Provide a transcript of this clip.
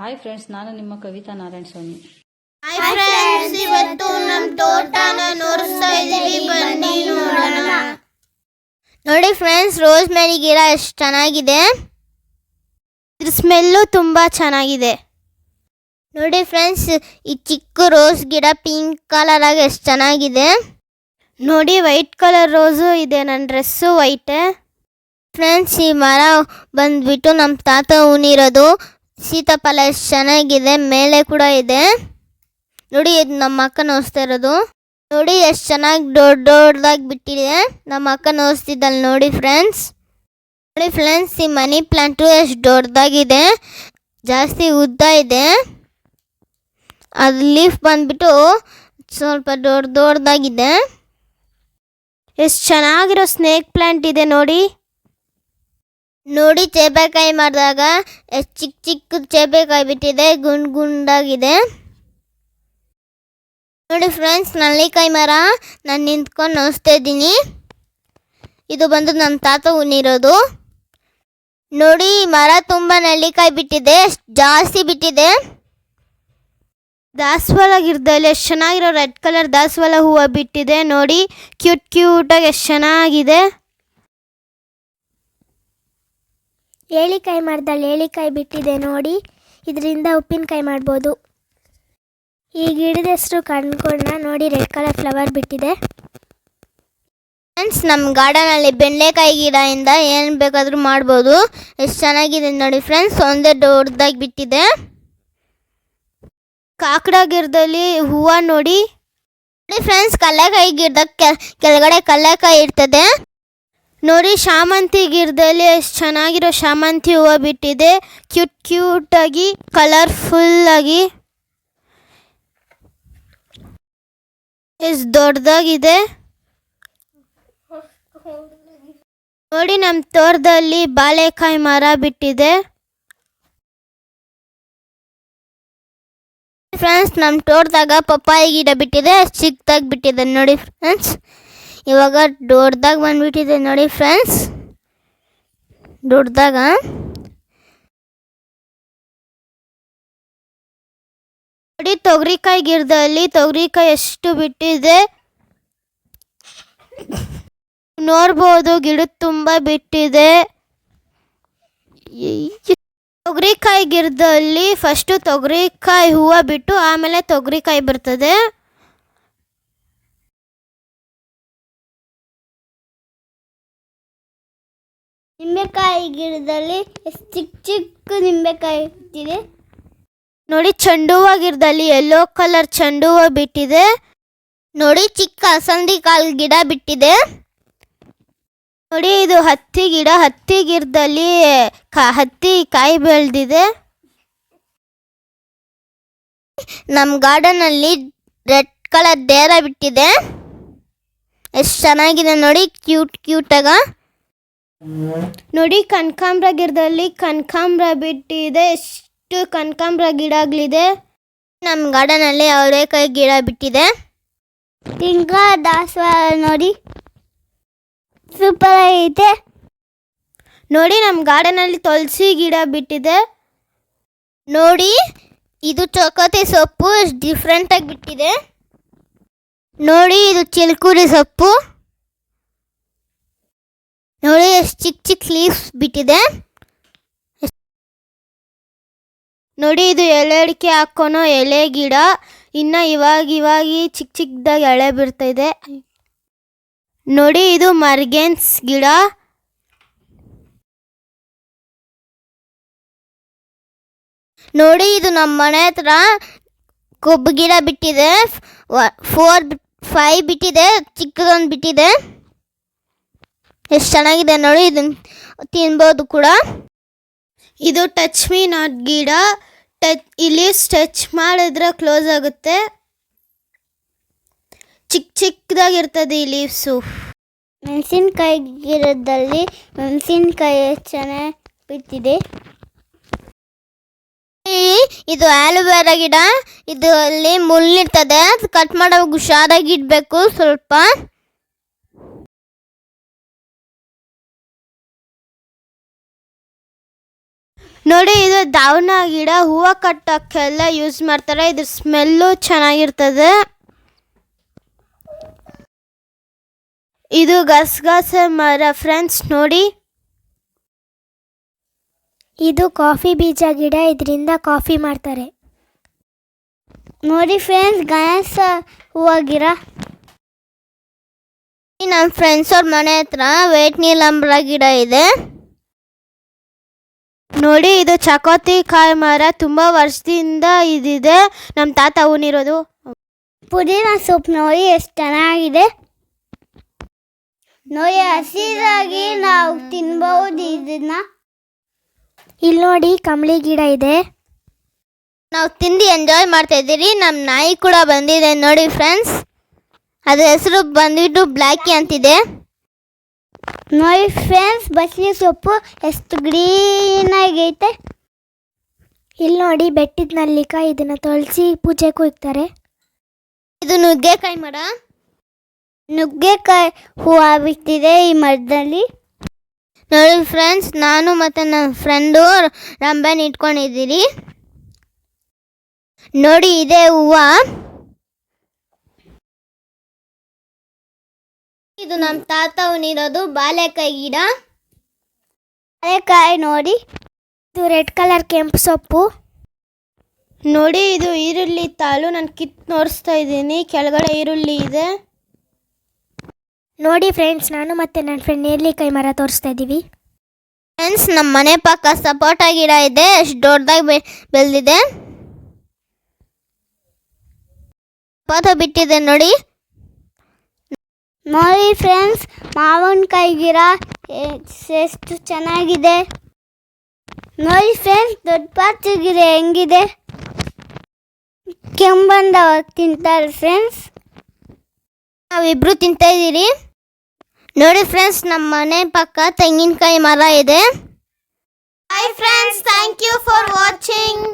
Hi friends ನಾನು ನಿಮ್ಮ Kavitha Narayana Swamy. Hi friends ಇವತ್ತು ನಮ್ಮ ತೋಟನ ಇದೀವಿ ಬನ್ನಿ ನೋಡೋಣ. ನೋಡಿ ಫ್ರೆಂಡ್ಸ್ ರೋಸ್ ಮೇರಿ ಗಿಡ ಎಷ್ಟು ಚೆನ್ನಾಗಿದೆ. ಇದ್ರ ಸ್ಮೆಲ್ಲು ತುಂಬ ಚೆನ್ನಾಗಿದೆ. ನೋಡಿ ಫ್ರೆಂಡ್ಸ್ ಈ ಚಿಕ್ಕ ರೋಸ್ ಗಿಡ ಪಿಂಕ್ ಕಲರ್ ಆಗಿ ಎಷ್ಟು ಚೆನ್ನಾಗಿದೆ. ನೋಡಿ ವೈಟ್ ಕಲರ್ ರೋಸು ಇದೆ ನನ್ನ ಡ್ರೆಸ್ಸು ವೈಟೇ ಫ್ರೆಂಡ್ಸ್ ಈ ಮರ ಬಂದ್ಬಿಟ್ಟು ನಮ್ಮ ತಾತ ಉಣಿರೋದು. ಸೀತಾಫಲ ಎಷ್ಟು ಚೆನ್ನಾಗಿದೆ, ಮೇಲೆ ಕೂಡ ಇದೆ. ನೋಡಿ, ಇದು ನಮ್ಮ ಅಕ್ಕ ನೋಸ್ತಾ ಇರೋದು. ನೋಡಿ, ಎಷ್ಟು ಚೆನ್ನಾಗಿ ದೊಡ್ಡ ದೊಡ್ಡದಾಗಿ ಬಿಟ್ಟಿದೆ. ನಮ್ಮ ಅಕ್ಕ ನೋಸ್ತಿದ್ದಲ್ಲ ನೋಡಿ ಫ್ರೆಂಡ್ಸ್ ನೋಡಿ ಫ್ರೆಂಡ್ಸ್ ಈ ಮನಿ ಪ್ಲಾಂಟು ಎಷ್ಟು ದೊಡ್ಡದಾಗಿದೆ. ಜಾಸ್ತಿ ಉದ್ದ ಇದೆ. ಅದು ಲೀಫ್ ಬಂದ್ಬಿಟ್ಟು ಸ್ವಲ್ಪ ದೊಡ್ಡ ದೊಡ್ಡದಾಗಿದೆ. ಎಷ್ಟು ಚೆನ್ನಾಗಿರೋ ಸ್ನೇಕ್ ಪ್ಲಾಂಟ್ ಇದೆ ನೋಡಿ. ನೋಡಿ ಚೇಬೆಕಾಯಿ ಮಾಡಿದಾಗ ಚಿಕ್ಕ ಚಿಕ್ಕ ಚೇಬೆಕಾಯಿ ಬಿಟ್ಟಿದೆ ಗುಂಡ್ ಗುಂಡಾಗಿದೆ. ನೋಡಿ ಫ್ರೆಂಡ್ಸ್ ನಲ್ಲಿಕಾಯಿ ಮರ ನಾನು ನಿಂತ್ಕೊಂಡು ನೋಡ್ತಾ ಇದ್ದೀನಿ. ಇದು ಬಂದು ನನ್ನ ತಾತ ಉಣ್ಣಿರೋದು. ನೋಡಿ, ಮರ ತುಂಬ ನಲ್ಲಿಕಾಯಿ ಬಿಟ್ಟಿದೆ ಜಾಸ್ತಿ ಬಿಟ್ಟಿದೆ. ದಾಸವಾಳ ಗಿಡದಲ್ಲಿ ಎಷ್ಟು ಚೆನ್ನಾಗಿರೋ ರೆಡ್ ಕಲರ್ ದಾಸವಾಳ ಹೂವು ಬಿಟ್ಟಿದೆ, ನೋಡಿ, ಕ್ಯೂಟ್ ಕ್ಯೂಟಾಗಿ ಎಷ್ಟು ಚೆನ್ನಾಗಿದೆ. ಏಳಿಕಾಯಿ ಮರದಲ್ಲಿ ಏಳಿಕಾಯಿ ಬಿಟ್ಟಿದೆ ನೋಡಿ. ಇದರಿಂದ ಉಪ್ಪಿನಕಾಯಿ ಮಾಡ್ಬೋದು. ಈ ಗಿಡದ ಹೆಸರು ಕಣ್ಕೊಂಡ ನೋಡಿ, ರೆಡ್ ಕಲರ್ ಫ್ಲವರ್ ಬಿಟ್ಟಿದೆ. ಫ್ರೆಂಡ್ಸ್, ನಮ್ಮ ಗಾರ್ಡನಲ್ಲಿ ಬೆಂಡೆಕಾಯಿ ಗಿಡದಿಂದ ಏನು ಬೇಕಾದರೂ ಮಾಡ್ಬೋದು. ಎಷ್ಟು ಚೆನ್ನಾಗಿದೆ ನೋಡಿ ಫ್ರೆಂಡ್ಸ್, ಒಂದೇ ದೊಡ್ಡದಾಗಿ ಬಿಟ್ಟಿದೆ. ಕಾಕಡ ಗಿಡದಲ್ಲಿ ಹೂವು ನೋಡಿ. ನೋಡಿ ಫ್ರೆಂಡ್ಸ್ ಕಲ್ಲೆಕಾಯಿ ಗಿಡದ ಕೆಳಗಡೆ ಕಲ್ಲೆಕಾಯಿ ಇರ್ತದೆ. ನೋಡಿ, ಶಾಮಂತಿ ಗಿಡದಲ್ಲಿ ಎಷ್ಟು ಚೆನ್ನಾಗಿರೋ ಶಾಮಂತಿ ಹೂವು ಬಿಟ್ಟಿದೆ. ಕ್ಯೂಟ್ ಆಗಿ ಕಲರ್ಫುಲ್ ಆಗಿ ಎಷ್ಟು ದೊಡ್ಡದಾಗಿದೆ. ನೋಡಿ ನಮ್ಮ ತೋಟದಲ್ಲಿ ಬಾಳೆಕಾಯಿ ಮರ ಬಿಟ್ಟಿದೆ. ಫ್ರೆಂಡ್ಸ್ ನಮ್ಮ ತೋಟದಾಗ ಪಪ್ಪಾಯಿ ಗಿಡ ಬಿಟ್ಟಿದೆ. ಚಿಕ್ಕದಾಗಿ ಬಿಟ್ಟಿದೆ. ನೋಡಿ, ಫ್ರೆಂಡ್ಸ್. ಇವಾಗ ದೊಡ್ಡದಾಗ ಬಂದ್ಬಿಟ್ಟಿದೆ ನೋಡಿ ಫ್ರೆಂಡ್ಸ್. ದೊಡ್ಡದಾಗ ನೋಡಿ ತೊಗರಿಕಾಯಿ ಗಿಡದಲ್ಲಿ ತೊಗರಿಕಾಯಿ ಎಷ್ಟು ಬಿಟ್ಟಿದೆ? ನೋಡ್ಬೋದು ಗಿಡ ತುಂಬ ಬಿಟ್ಟಿದೆ. ತೊಗರಿಕಾಯಿ ಗಿಡದಲ್ಲಿ ಫಸ್ಟು ತೊಗರಿಕಾಯಿ ಹೂವು ಬಿಟ್ಟು ಆಮೇಲೆ ತೊಗರಿಕಾಯಿ ಬರ್ತದೆ. ನಿಂಬೆಕಾಯಿ ಗಿಡದಲ್ಲಿ ಚಿಕ್ಕ ಚಿಕ್ಕ ನಿಂಬೆಕಾಯಿ ಬಿಟ್ಟಿದೆ ನೋಡಿ ಚೆಂಡು ಹೂವ ಗಿಡದಲ್ಲಿ ಯೆಲ್ಲೋ ಕಲರ್ ಚೆಂಡು ಹೂವ ಬಿಟ್ಟಿದೆ. ನೋಡಿ, ಚಿಕ್ಕ ಅಸಂದಿ ಕಾಲ್ ಗಿಡ ಬಿಟ್ಟಿದೆ. ನೋಡಿ, ಇದು ಹತ್ತಿ ಗಿಡ. ಹತ್ತಿ ಗಿಡದಲ್ಲಿ ಹತ್ತಿ ಕಾಯಿ ಬೆಳೆದಿದೆ. ನಮ್ಮ ಗಾರ್ಡನ್ ಅಲ್ಲಿ ರೆಡ್ ಕಲರ್ ದೇರ ಬಿಟ್ಟಿದೆ. ಎಷ್ಟು ಚೆನ್ನಾಗಿದೆ ನೋಡಿ ಕ್ಯೂಟ್ ಕ್ಯೂಟಾಗ ನೋಡಿ, ಕನಕಾಂಬ್ರ ಗಿಡದಲ್ಲಿ ಕನಕಾಂಬ್ರ ಬಿಟ್ಟಿದೆ. ಎಷ್ಟು ಕನಕಾಂಬ್ರ ಗಿಡಗಳಿದೆ. ನಮ್ಮ ಗಾರ್ಡನಲ್ಲಿ ಅವರೇಕಾಯಿ ಗಿಡ ಬಿಟ್ಟಿದೆ. ತಿಂಗ ದಾಸವಾಳ ನೋಡಿ. ಸೂಪರ್ ಆಗಿದೆ ನೋಡಿ ನಮ್ಮ ಗಾರ್ಡನಲ್ಲಿ ತುಳಸಿ ಗಿಡ ಬಿಟ್ಟಿದೆ. ನೋಡಿ, ಇದು ಚೌಕತಿ ಸೊಪ್ಪು ಎಷ್ಟು ಡಿಫ್ರೆಂಟಾಗಿ ಬಿಟ್ಟಿದೆ. ನೋಡಿ, ಇದು ಚಿಲ್ಕುರಿ ಸೊಪ್ಪು. ನೋಡಿ, ಎಷ್ಟು ಚಿಕ್ಕ ಚಿಕ್ಕ ಲೀವ್ಸ್ ಬಿಟ್ಟಿದೆ. ನೋಡಿ, ಇದು ಎಲೆ ಅಡಿಕೆ ಹಾಕೋನೋ ಎಲೆ ಗಿಡ. ಇನ್ನು ಇವಾಗ ಇವಾಗ ಚಿಕ್ಕ ಚಿಕ್ಕದಾಗಿ ಎಳೆ ಬಿಡ್ತಾ ಇದೆ. ನೋಡಿ, ಇದು ಮರ್ಗೆನ್ಸ್ ಗಿಡ. ನೋಡಿ, ಇದು ನಮ್ಮ ಮನೆ ಹತ್ರ ಕೊಬ್ಬು ಗಿಡ ಬಿಟ್ಟಿದೆ. ಫೋರ್, ಫೈವ್ ಬಿಟ್ಟಿದೆ. ಚಿಕ್ಕದೊಂದು ಬಿಟ್ಟಿದೆ. ಎಷ್ಟು ಚೆನ್ನಾಗಿದೆ ನೋಡಿ ಇದನ್ನ ತಿನ್ಬೋದು ಕೂಡ. ಇದು ಟಚ್ ಮೀ ನಾಟ್ ಗಿಡ. ಟಚ್ ಇಲ್ಲಿ ಸ್ಟಚ್ ಮಾಡಿದ್ರೆ ಕ್ಲೋಸ್ ಆಗುತ್ತೆ. ಚಿಕ್ಕ ಚಿಕ್ಕದಾಗಿರ್ತದೆ ಈ ಲೀವ್ಸು ಮೆಣಸಿನ್ಕಾಯಿ ಗಿಡದಲ್ಲಿ ಮೆಣಸಿನ್ಕಾಯಿ ಎಷ್ಟು ಚೆನ್ನಾಗಿ ಬಿಟ್ಟಿದೆ ಇದು ಆಲೋವೆರಾ ಗಿಡ. ಇದು ಅಲ್ಲಿ ಮುಳ್ಳಿರ್ತದೆ. ಅದು ಕಟ್ ಮಾಡೋವಾಗ ಹುಷಾರಾಗಿ ಇಡಬೇಕು ಸ್ವಲ್ಪ. ನೋಡಿ ಇದು ದಾವನ ಗಿಡ ಹೂವು ಕಟ್ಟೋಕ್ಕೆಲ್ಲ ಯೂಸ್ ಮಾಡ್ತಾರೆ. ಇದ್ರ ಸ್ಮೆಲ್ಲು ಚೆನ್ನಾಗಿರ್ತದೆ. ಇದು ಗಸಗಸೆ ಮರ ಫ್ರೆಂಡ್ಸ್ ನೋಡಿ. ಇದು ಕಾಫಿ ಬೀಜ ಗಿಡ ಇದರಿಂದ ಕಾಫಿ ಮಾಡ್ತಾರೆ. ನೋಡಿ ಫ್ರೆಂಡ್ಸ್ ಗಣೇಶ ಹೂವು ಗಿಡ. ನಮ್ಮ ಫ್ರೆಂಡ್ಸ್ ಅವ್ರ ಮನೆ ಹತ್ರ ವೇಟ್ ನೀಲಂಬ್ರ ಗಿಡ ಇದೆ. ನೋಡಿ ಇದು ಚಕೋತಿ ಕಾಯಿ ಮರ ತುಂಬ ವರ್ಷದಿಂದ ಇದಿದೆ. ನಮ್ಮ ತಾತ ಅವನಿರೋದು ಪುದೀನ ಸೊಪ್ಪು ನೋಡಿ ಎಷ್ಟು ಚೆನ್ನಾಗಿದೆ. ನೋಡಿ ಹಸಿರಾಗಿ ನಾವು ತಿನ್ಬಹುದು ಇದನ್ನ. ಇಲ್ಲಿ ನೋಡಿ ಕಂಬಳಿ ಗಿಡ ಇದೆ. ನಾವು ತಿಂದು ಎಂಜಾಯ್ ಮಾಡ್ತಾ ಇದ್ದೀರಿ. ನಮ್ಮ ನಾಯಿ ಕೂಡ ಬಂದಿದೆ ನೋಡಿ ಫ್ರೆಂಡ್ಸ್ ಅದ್ರ ಹೆಸರು ಬಂದ್ಬಿಟ್ಟು ಬ್ಲ್ಯಾಕಿ ಅಂತಿದೆ. ನೋಡಿ ಫ್ರೆಂಡ್ಸ್ ಬಸಳೆ ಸೊಪ್ಪು ಎಷ್ಟು ಗ್ರೀನ್ ಆಗೈತೆ? ಇಲ್ಲಿ ನೋಡಿ ಬೆಟ್ಟಿದ ನಲ್ಲಿಕಾಯಿ ಇದನ್ನ ತೊಳಸಿ ಪೂಜೆ ಇಕ್ತಾರೆ ಇದು ನುಗ್ಗೆಕಾಯಿ ಮರ ನುಗ್ಗೆಕಾಯಿ ಹೂವು ಬಿಟ್ಟಿದೆ ಈ ಮರದಲ್ಲಿ. ನೋಡಿ ಫ್ರೆಂಡ್ಸ್ ನಾನು ಮತ್ತು ನನ್ನ ಫ್ರೆಂಡು ರಂಬೆನ್ ಇಟ್ಕೊಂಡಿದ್ದೀರಿ. ನೋಡಿ ಇದೆ ಹೂವು. ಇದು ನಮ್ಮ ತಾತವನಿರೋದು ಬಾಳೆಕಾಯಿ ಗಿಡ. ಬಾಳೆಕಾಯಿ ನೋಡಿ. ಇದು ರೆಡ್ ಕಲರ್ ಕೆಂಪು ಸೊಪ್ಪು. ನೋಡಿ ಇದು ಈರುಳ್ಳಿ ತಾಳು ನಾನು ಕಿತ್ ನೋಡಿಸ್ತಾ ಇದ್ದೀನಿ. ಕೆಳಗಡೆ ಈರುಳ್ಳಿ ಇದೆ. ನೋಡಿ ಫ್ರೆಂಡ್ಸ್ ನಾನು ಮತ್ತೆ ನನ್ನ ಫ್ರೆಂಡ್ ನೇರ್ಲಿಕಾಯಿ ಮರ ತೋರಿಸ್ತಾ ಇದ್ದೀವಿ ಫ್ರೆಂಡ್ಸ್ ನಮ್ಮ ಮನೆ ಪಕ್ಕ ಸಪೋಟ ಗಿಡ ಇದೆ. ಎಷ್ಟು ದೊಡ್ಡದಾಗಿ ಬೆ ಬೆಳೆದಿದೆ. ಬಿಟ್ಟಿದೆ ನೋಡಿ. ನೋಡಿ ಫ್ರೆಂಡ್ಸ್ ಮಾವಿನಕಾಯಿ ಗಿಡ ಎಷ್ಟು ಚೆನ್ನಾಗಿದೆ. ನೋಡಿ ಫ್ರೆಂಡ್ಸ್, ದೊಡ್ಡ ಪಾತ್ರೆ ಗಿಡ ಹೆಂಗಿದೆ. ಕೆಂಬಂದ ತಿಂತಾರೆ ಫ್ರೆಂಡ್ಸ್. ನಾವಿಬ್ರು ತಿಂತಾ ಇದ್ದೀರಿ. ನೋಡಿ ಫ್ರೆಂಡ್ಸ್, ನಮ್ಮ ಮನೆ ಪಕ್ಕ ತೆಂಗಿನಕಾಯಿ ಮರ ಇದೆ. Hi friends thank you for watching